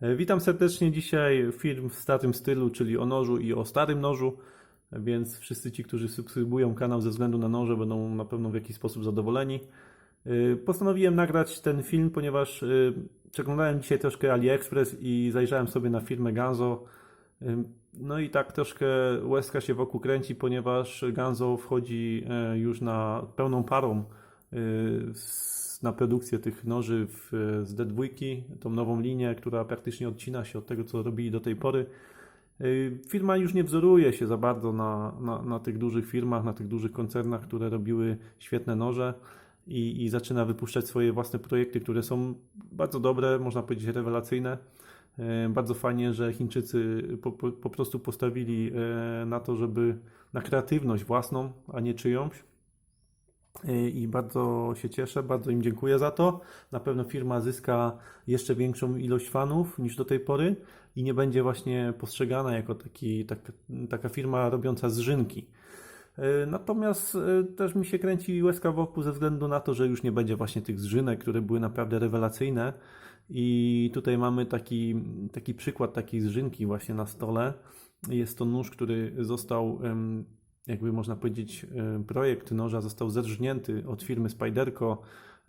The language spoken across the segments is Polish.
E, Witam serdecznie dzisiaj film w starym stylu, czyli o nożu i o starym nożu, więc wszyscy ci, którzy subskrybują kanał ze względu na noże będą na pewno w jakiś sposób zadowoleni. E, Postanowiłem nagrać ten film, ponieważ e, przeglądałem dzisiaj troszkę AliExpress i zajrzałem sobie na firmę Ganzo. No i tak troszkę łezka się wokół kręci, ponieważ Ganzo wchodzi już na pełną parą na produkcję tych noży w, z D2, tą nową linię, która praktycznie odcina się od tego, co robili do tej pory. Y, Firma już nie wzoruje się za bardzo na, na, na tych dużych firmach, na tych dużych koncernach, które robiły świetne noże i, i zaczyna wypuszczać swoje własne projekty, które są bardzo dobre, można powiedzieć rewelacyjne. Y, Bardzo fajnie, że Chińczycy po, po, po prostu postawili y, na to, żeby na kreatywność własną, a nie czyjąś. Y, I bardzo się cieszę, bardzo im dziękuję za to. Na pewno firma zyska jeszcze większą ilość fanów niż do tej pory i nie będzie właśnie postrzegana jako taki, tak, taka firma robiąca zżynki. Y, Natomiast y, też mi się kręci łezka wokół ze względu na to, że już nie będzie właśnie tych zżynek, które były naprawdę rewelacyjne. I tutaj mamy taki, taki przykład takiej zżynki właśnie na stole. Jest to nóż, który został, jakby można powiedzieć, em, projekt noża został zerżnięty od firmy Spyderco.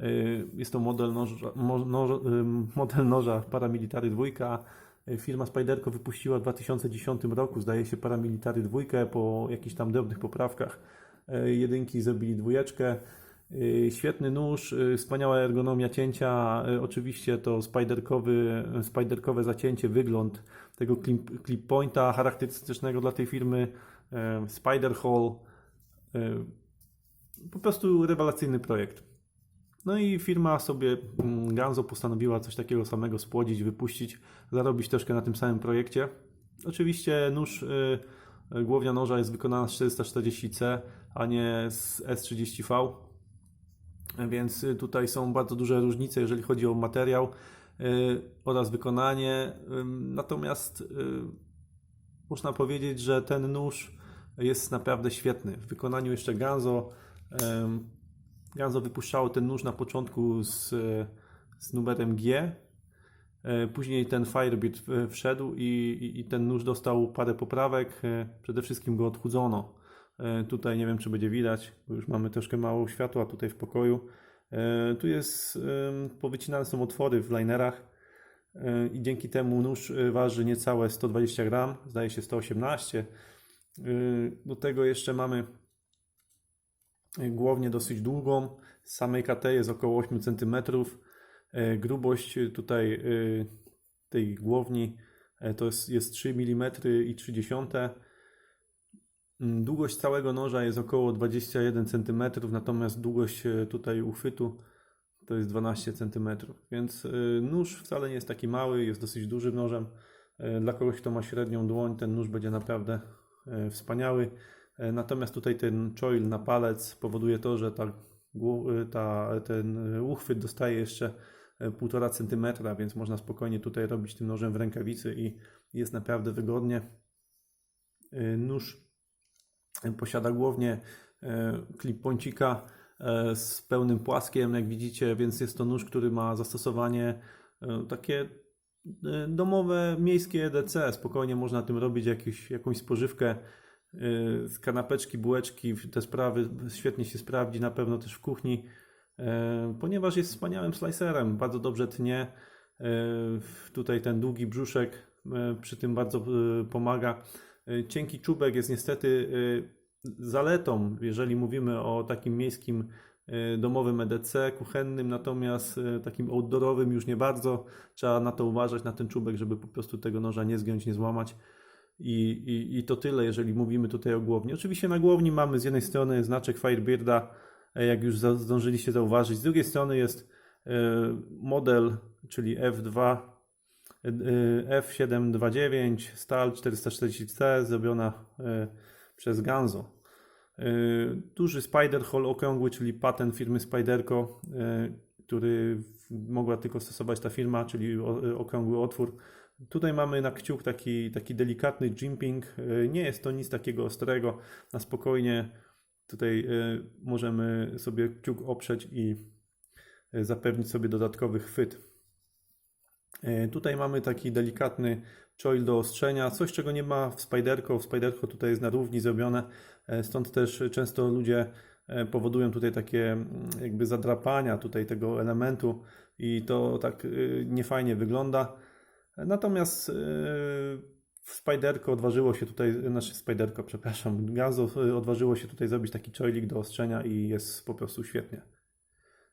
Y, Jest to model noża, noż, em, model noża Paramilitary 2. Y, Firma Spyderco wypuściła w 2010 roku, zdaje się, Paramilitary 2 po jakichś tam drobnych poprawkach. Jedynki zrobili dwójeczkę. Świetny nóż, wspaniała ergonomia cięcia. Oczywiście to spiderkowy, spiderkowe zacięcie, wygląd tego clip, clip pointa charakterystycznego dla tej firmy. Spider Hall. Po prostu rewelacyjny projekt. No i firma sobie mm, Ganzo postanowiła coś takiego samego spłodzić, wypuścić, zarobić troszkę na tym samym projekcie. Oczywiście nóż, y, głownia noża jest wykonana z 440C, a nie z S30V. Więc tutaj są bardzo duże różnice, jeżeli chodzi o materiał y, oraz wykonanie. Natomiast y, można powiedzieć, że ten nóż jest naprawdę świetny. W wykonaniu jeszcze Ganzo. Ganzo wypuszczało ten nóż na początku z, z numerem G. E, Później ten Firebird wszedł i, i, i ten nóż dostał parę poprawek. E, Przede wszystkim go odchudzono. E, Tutaj nie wiem, czy będzie widać, bo już mamy troszkę mało światła tutaj w pokoju. Tu jest, powycinane są otwory w linerach i dzięki temu nóż waży niecałe 120 gram, zdaje się 118. E, Do tego jeszcze mamy głownię dosyć długą. Z samej KT jest około 8 cm. E, Grubość tutaj e, tej głowni e, to jest, jest 3 mm i 0,3. Mm, Długość całego noża jest około 21 cm, natomiast długość e, tutaj uchwytu to jest 12 cm. Więc nóż wcale nie jest taki mały, jest dosyć dużym nożem. Dla kogoś, kto ma średnią dłoń, ten nóż będzie naprawdę wspaniały. E, Natomiast tutaj ten choil na palec powoduje to, że ta, głó- ta, ten e, uchwyt dostaje jeszcze e, 1,5 cm, więc można spokojnie tutaj robić tym nożem w rękawicy i jest naprawdę wygodnie. E, Nóż e, posiada głównie klip poncika e, z pełnym płaskiem, jak widzicie, więc jest to nóż, który ma zastosowanie e, takie e, domowe, miejskie EDC. Spokojnie można tym robić jakieś, jakąś spożywkę y, z kanapeczki, bułeczki, te sprawy świetnie się sprawdzi, na pewno też w kuchni, e, ponieważ jest wspaniałym slicerem, bardzo dobrze tnie. Tutaj ten długi brzuszek przy tym bardzo pomaga. Cienki czubek jest niestety zaletą, jeżeli mówimy o takim miejskim domowym EDC, kuchennym, natomiast e, takim outdoorowym już nie bardzo. Trzeba na to uważać, na ten czubek, żeby po prostu tego noża nie zgiąć, nie złamać. I, i, I to tyle, jeżeli mówimy tutaj o głowni. Oczywiście na głowni mamy z jednej strony znaczek Firebirda, e, jak już zdążyliście zauważyć. Z drugiej strony jest e, model, czyli F2, e, F729, stal 440C, zrobiona przez Ganzo. E, Duży Spider Hole okrągły, czyli patent firmy Spiderco, e, który mogła tylko stosować ta firma, czyli o- okrągły otwór. Tutaj mamy na kciuk taki, taki delikatny jimping. Nie jest to nic takiego ostrego. Na spokojnie tutaj możemy sobie kciuk oprzeć i zapewnić sobie dodatkowy chwyt. E, Tutaj mamy taki delikatny choil do ostrzenia, coś czego nie ma w Spyderco. W Spyderco tutaj jest na równi zrobione, e, stąd też często ludzie e, powodują tutaj takie mm, jakby zadrapania tutaj tego elementu i to tak niefajnie wygląda. Natomiast w Spyderco odważyło się tutaj, znaczy Spyderco, przepraszam, Gazo odważyło się tutaj zrobić taki choilik do ostrzenia i jest po prostu świetnie.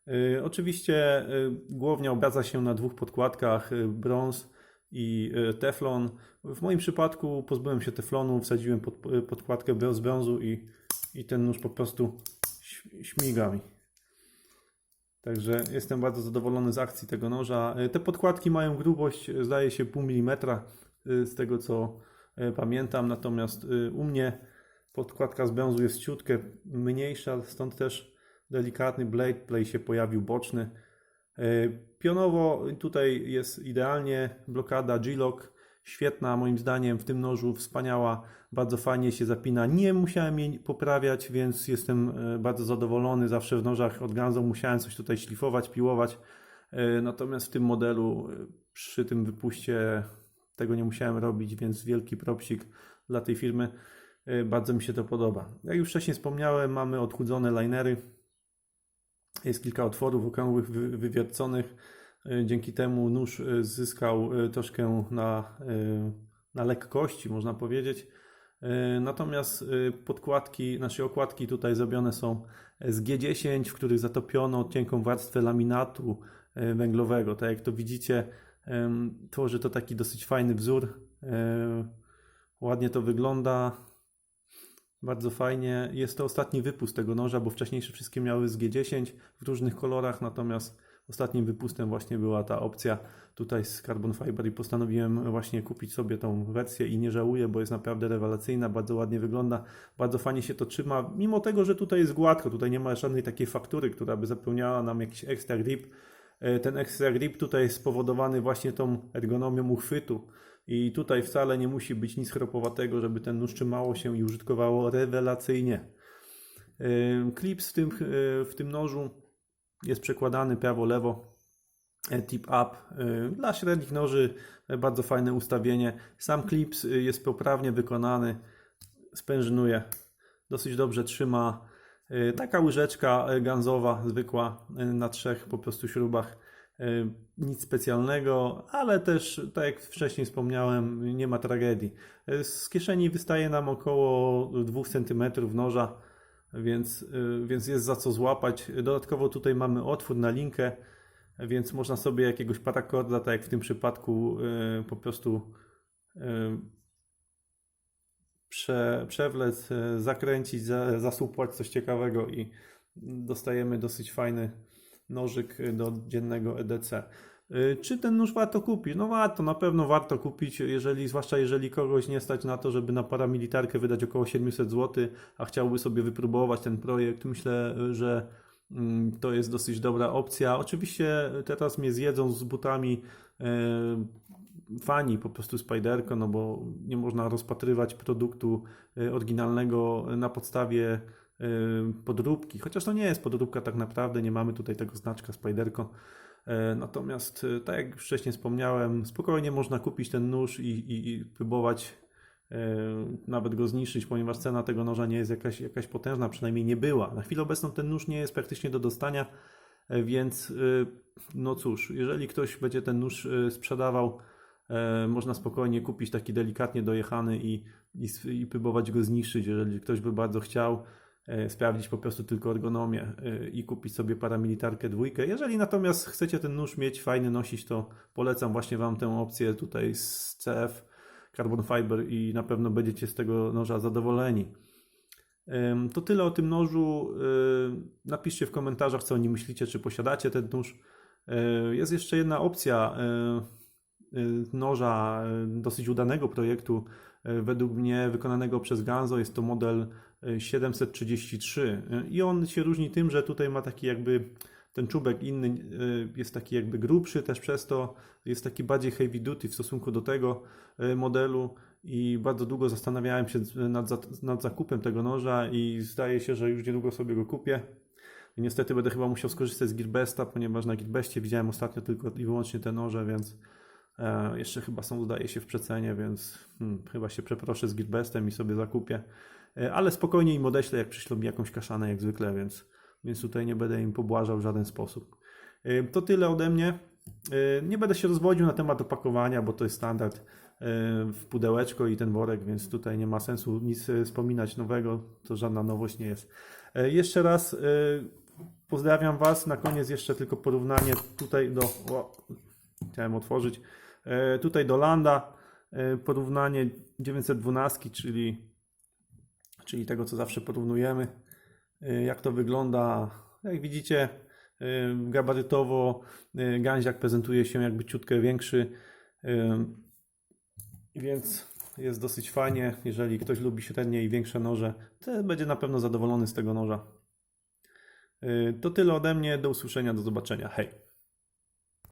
Y, Oczywiście y, głownia obraca się na dwóch podkładkach, y, brąz i teflon. W moim przypadku pozbyłem się teflonu, wsadziłem pod, podkładkę z brązu i, i ten nóż po prostu śmiga mi. Także jestem bardzo zadowolony z akcji tego noża. Te podkładki mają grubość, zdaje się, pół milimetra z tego co pamiętam, natomiast u mnie podkładka z brązu jest ciutkę mniejsza, stąd też delikatny blade play się pojawił boczny. E, Pionowo tutaj jest idealnie blokada G-Lock, świetna moim zdaniem w tym nożu, wspaniała, bardzo fajnie się zapina. Nie musiałem jej poprawiać, więc jestem e, bardzo zadowolony. Zawsze w nożach od Ganzo musiałem coś tutaj szlifować, piłować. E, Natomiast w tym modelu przy tym wypuście tego nie musiałem robić, więc wielki propsik dla tej firmy. Bardzo mi się to podoba. Jak już wcześniej wspomniałem, mamy odchudzone linery. Jest kilka otworów okrągłych, wy- wywierconych. E, Dzięki temu nóż e, zyskał e, troszkę na, na lekkości, można powiedzieć. Natomiast podkładki, znaczy okładki tutaj zrobione są z G10, w których zatopiono cienką warstwę laminatu węglowego. Tak jak to widzicie, tworzy to taki dosyć fajny wzór. Ładnie to wygląda. Bardzo fajnie. Jest to ostatni wypust tego noża, bo wcześniejsze wszystkie miały z G10 w różnych kolorach, natomiast ostatnim wypustem właśnie była ta opcja tutaj z Carbon Fiber i postanowiłem właśnie kupić sobie tą wersję i nie żałuję, bo jest naprawdę rewelacyjna, bardzo ładnie wygląda, bardzo fajnie się to trzyma, mimo tego, że tutaj jest gładko, tutaj nie ma żadnej takiej faktury, która by zapełniała nam jakiś extra grip. E, Ten extra grip tutaj jest spowodowany właśnie tą ergonomią uchwytu. I tutaj wcale nie musi być nic chropowatego, żeby ten nóż trzymało się i użytkowało rewelacyjnie. Klips w tym, y, w tym nożu jest przekładany prawo-lewo, tip up. Dla średnich noży bardzo fajne ustawienie. Sam klips y, jest poprawnie wykonany, sprężynuje, dosyć dobrze trzyma. Y, Taka łyżeczka ganzowa, zwykła, na trzech po prostu śrubach. Y, Nic specjalnego, ale też, tak jak wcześniej wspomniałem, nie ma tragedii. Y, Z kieszeni wystaje nam około 2 cm noża, więc, y, więc jest za co złapać. Dodatkowo tutaj mamy otwór na linkę, więc można sobie jakiegoś parakorda, tak jak w tym przypadku, po prostu prze, przewlec, zakręcić, za, zasupłać coś ciekawego i dostajemy dosyć fajny nożyk y, do dziennego EDC. Y, Czy ten nóż warto kupić? No warto, na pewno warto kupić, jeżeli, zwłaszcza jeżeli kogoś nie stać na to, żeby na paramilitarkę wydać około 700 zł, a chciałby sobie wypróbować ten projekt. Myślę, że mm, to jest dosyć dobra opcja. Oczywiście teraz mnie zjedzą z butami y, fani po prostu Spiderco, no bo nie można rozpatrywać produktu oryginalnego na podstawie podróbki, chociaż to nie jest podróbka tak naprawdę, nie mamy tutaj tego znaczka Spiderco. E, Natomiast, e, tak jak wcześniej wspomniałem, spokojnie można kupić ten nóż i, i, i próbować e, nawet go zniszczyć, ponieważ cena tego noża nie jest jakaś, jakaś potężna, przynajmniej nie była. Na chwilę obecną ten nóż nie jest praktycznie do dostania, e, więc e, no cóż, jeżeli ktoś będzie ten nóż sprzedawał, można spokojnie kupić taki delikatnie dojechany i, i, i próbować go zniszczyć, jeżeli ktoś by bardzo chciał sprawdzić po prostu tylko ergonomię e, i kupić sobie paramilitarkę dwójkę. Jeżeli natomiast chcecie ten nóż mieć fajny, nosić, to polecam właśnie Wam tę opcję tutaj z CF Carbon Fiber i na pewno będziecie z tego noża zadowoleni. To tyle o tym nożu. Yy, Napiszcie w komentarzach, co o nim myślicie, czy posiadacie ten nóż. Jest jeszcze jedna opcja noża dosyć udanego projektu, według mnie wykonanego przez Ganzo. Jest to model 733 Yy, i on się różni tym, że tutaj ma taki jakby ten czubek inny yy, jest taki jakby grubszy, też przez to jest taki bardziej heavy duty w stosunku do tego yy, modelu i bardzo długo zastanawiałem się nad, nad zakupem tego noża i zdaje się, że już niedługo sobie go kupię. I niestety będę chyba musiał skorzystać z Gearbesta, ponieważ na Gearbestie widziałem ostatnio tylko i wyłącznie te noże, więc E, jeszcze chyba są, zdaje się, w przecenie, więc hmm, chyba się przeproszę z Gearbestem i sobie zakupię. E, ale spokojnie im odeślę, jak przyślą mi jakąś kaszanę, jak zwykle, więc, więc tutaj nie będę im pobłażał w żaden sposób. E, to tyle ode mnie. E, nie będę się rozwodził na temat opakowania, bo to jest standard w pudełeczko i ten worek, więc tutaj nie ma sensu nic wspominać nowego, to żadna nowość nie jest. Jeszcze raz pozdrawiam Was. Na koniec jeszcze tylko porównanie tutaj do. O, chciałem otworzyć. Tutaj do Landa porównanie 912, czyli, czyli tego, co zawsze porównujemy. E, Jak to wygląda? Jak widzicie, e, gabarytowo e, Ganziak prezentuje się jakby ciutkę większy, więc jest dosyć fajnie. Jeżeli ktoś lubi średnie i większe noże, to będzie na pewno zadowolony z tego noża. To tyle ode mnie. Do usłyszenia, do zobaczenia. Hej.